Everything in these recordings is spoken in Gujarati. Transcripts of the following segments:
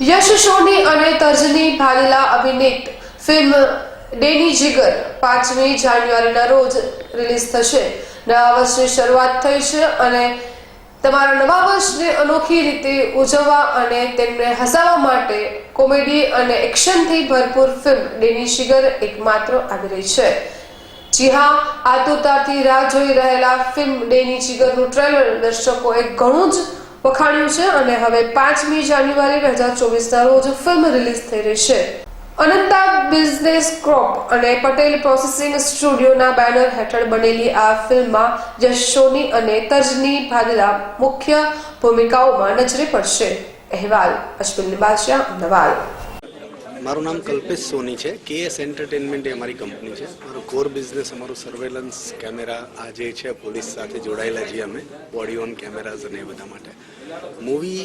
યશ સોની અને તર્જની ભાગેલા અભિનીત ફિલ્મ ડેની જીગર પાંચમી જાન્યુઆરીના રોજ રિલીઝ થશે. નવા વર્ષની શરૂઆત થઈ છે અને તમારા નવા વર્ષને અનોખી રીતે ઉજવવા અને તેમને હસાવવા માટે કોમેડી અને એક્શનથી ભરપૂર ફિલ્મ ડેની જીગર એકમાત્ર આવી રહી છે. જી હા, આતુરતાથી રાહ જોઈ રહેલા ફિલ્મ ડેની જીગરનું ટ્રેલર દર્શકોએ ઘણું જ વખાણ્યું છે અને હવે પાંચમી જાન્યુઆરી બે હજાર ચોવીસના રોજ ફિલ્મ રિલીઝ થઈ રહી છે. અનંતા બિઝનેસ ક્રોપ અને પટેલ પ્રોસેસિંગ સ્ટુડિયોના બેનર હેઠળ બનેલી આ ફિલ્મમાં યશ સોની અને તર્જની ભાદલા મુખ્ય ભૂમિકાઓમાં નજરે પડશે. અહેવાલ, અશ્વિન બાદશાહ, અમદાવાદ. મારું નામ કલ્પેશ સોની છે. કેએસ એન્ટરટેનમેન્ટ એ અમારી કંપની છે. મારો કોર બિઝનેસ અમારું સર્વેલન્સ કેમેરા આ જે છે પોલીસ સાથે જોડાયેલા છીએ અમે બોડી ઓન કેમેરાઝ અને એ બધા માટે. મૂવી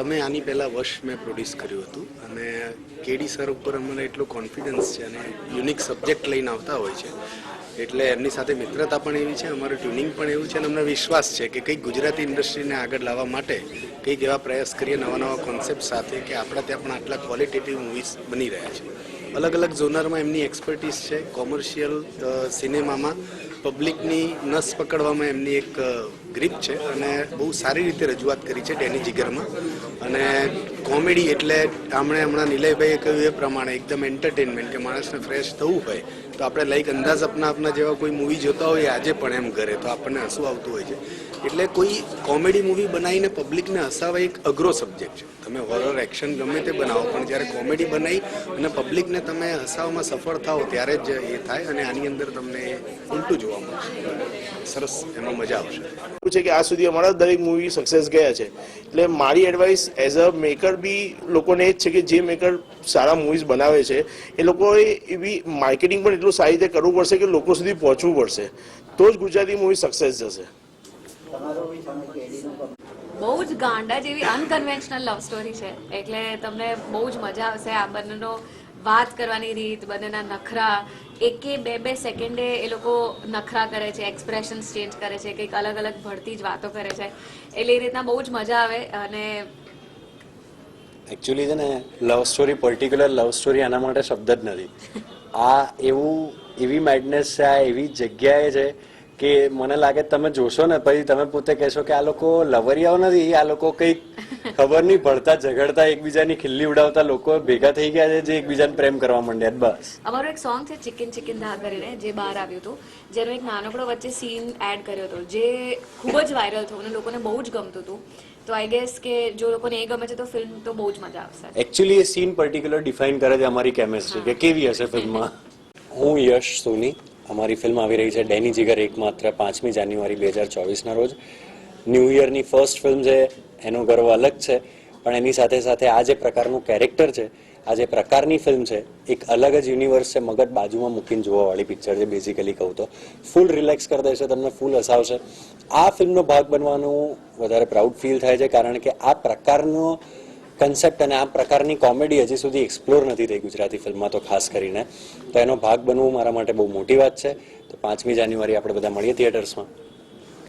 અમે આની પહેલાં વર્ષ મેં પ્રોડ્યુસ કર્યું હતું અને કેડી સર ઉપર અમને એટલો કોન્ફિડન્સ છે અને યુનિક સબ્જેક્ટ લઈને આવતા હોય છે. એટલે એમની સાથે મિત્રતા પણ એવી છે, અમારું ટ્યુનિંગ પણ એવું છે અને અમને વિશ્વાસ છે કે કંઈક ગુજરાતી ઇન્ડસ્ટ્રીને આગળ લાવવા માટે કંઈક એવા પ્રયાસ કરીએ નવા નવા કોન્સેપ્ટ સાથે કે આપણા ત્યાં પણ આટલા ક્વોલિટેટિવ મૂવીઝ બની રહ્યા છે. અલગ અલગ ઝોનરમાં એમની એક્સપર્ટીસ છે. કોમર્શિયલ સિનેમામાં પબ્લિકની નસ પકડવામાં એમની એક ગ્રીપ છે અને બહુ સારી રીતે રજૂઆત કરી છે ડેની જીગરમાં. અને કોમેડી એટલે આમણે હમણાં નિલયભાઈએ કહ્યું એ પ્રમાણે એકદમ એન્ટરટેનમેન્ટ કે માણસને ફ્રેશ થવું હોય, તો આપણે લાઈક અંદાજ અપના આપના જેવા કોઈ મૂવી જોતા હોય આજે પણ એમ ઘરે, તો આપણને હસવું આવતું હોય છે. એટલે કોઈ કોમેડી મૂવી બનાવીને પબ્લિકને હસાવા એક અઘરો સબ્જેક્ટ છે. તમે હોરર એક્શન ગમે તે બનાવો, પણ જ્યારે કોમેડી બનાવી અને પબ્લિકને તમે હસાવવામાં સફળ થાઓ, ત્યારે જ એ થાય અને આની અંદર તમને ઉલટું જોવા મળશે. સરસ, એમાં મજા આવશે. એવું છે કે આ સુધી અમારા દરેક મૂવી સક્સેસ ગયા છે. એટલે મારી એડવાઇસ એઝ અ મેકર બી લોકોને એ જ છે કે જે મેકર સારા મૂવીઝ બનાવે છે એ લોકોએ એવી માર્કેટિંગ પણ એટલું સારી રીતે કરવું પડશે કે લોકો સુધી પહોંચવું પડશે. તો જ ગુજરાતી મૂવી સક્સેસ જશે. બહુ જ ગાંડા જેવી અનકન્વેન્શનલ લવ સ્ટોરી છે. એટલે તમને બહુ જ મજા આવશે આ બંનેનો વાત કરવાની રીત બંનેના નખરા. એકે બે બે સેકન્ડે એ લોકો નખરા કરે છે એક્સપ્રેશન્સ ચેન્જ કરે છે કંઈક અલગ અલગ ભળતી જ વાતો કરે છે. એટલે એ રીતના બહુ જ મજા આવે અને એકચ્યુઅલી છે ને love story particular love story આના માટે શબ્દ જ નથી. આ એવું, એવી મેડનેસ છે, આ એવી જગ્યાએ છે કે મને લાગે તમે જોશો ને પછી તમે પોતે કહેશો કે આ લોકો લવરિયાઓ નથી આ લોકો કંઈક ખબર નહીં ભળતા ઝઘડતા એકબીજાની ખિલ્લી ઉડાવતા લોકો ભેગા થઈ ગયા છે જે એકબીજાને પ્રેમ કરવા માંડ્યા છે. બસ. અમારું એક સોંગ છે ચિકન ચિકન ધા કરીને જે બહાર આવ્યું હતું જેનો એક નાનકડો વચ્ચે સીન એડ કર્યો હતો જે ખૂબ જ વાયરલ થયું અને લોકોને બહુ જ ગમતું હતું. તો આઈ ગેસ કે જો લોકોને એ ગમે છે તો ફિલ્મ તો બહુ જ મજા આવશે. એકચ્યુઅલી એ સીન પર્ટિક્યુલર ડિફાઇન કરે છે અમારી કેમેસ્ટ્રી કે કેવી હશે ફિલ્મમાં હું યશ સોની. અમારી ફિલ્મ આવી રહી છે ડેની જીગર એકમાત્ર પાંચમી જાન્યુઆરી બે હજાર ચોવીસના રોજ. ન્યૂ યરની ફર્સ્ટ ફિલ્મ છે, એનો ગર્વ અલગ છે, પણ એની સાથે સાથે આ જે પ્રકારનું કેરેક્ટર છે, આ જે પ્રકારની ફિલ્મ છે, એક અલગ જ યુનિવર્સ છે મગજ બાજુમાં મૂકીને જોવાવાળી પિક્ચર છે બેઝિકલી કહું તો. ફૂલ રિલેક્સ કરી દેશે, તમને ફૂલ હસાવશે. આ ફિલ્મનો ભાગ બનવાનું વધારે પ્રાઉડ ફીલ થાય છે, કારણ કે આ પ્રકારનો કન્સેપ્ટ અને આ પ્રકારની કોમેડી હજી સુધી એક્સપ્લોર નથી થઈ ગુજરાતી ફિલ્મમાં તો ખાસ કરીને. તો એનો ભાગ બનવું મારા માટે બહુ મોટી વાત છે. તો પાંચમી જાન્યુઆરી આપણે બધા મળીએ થિયેટર્સમાં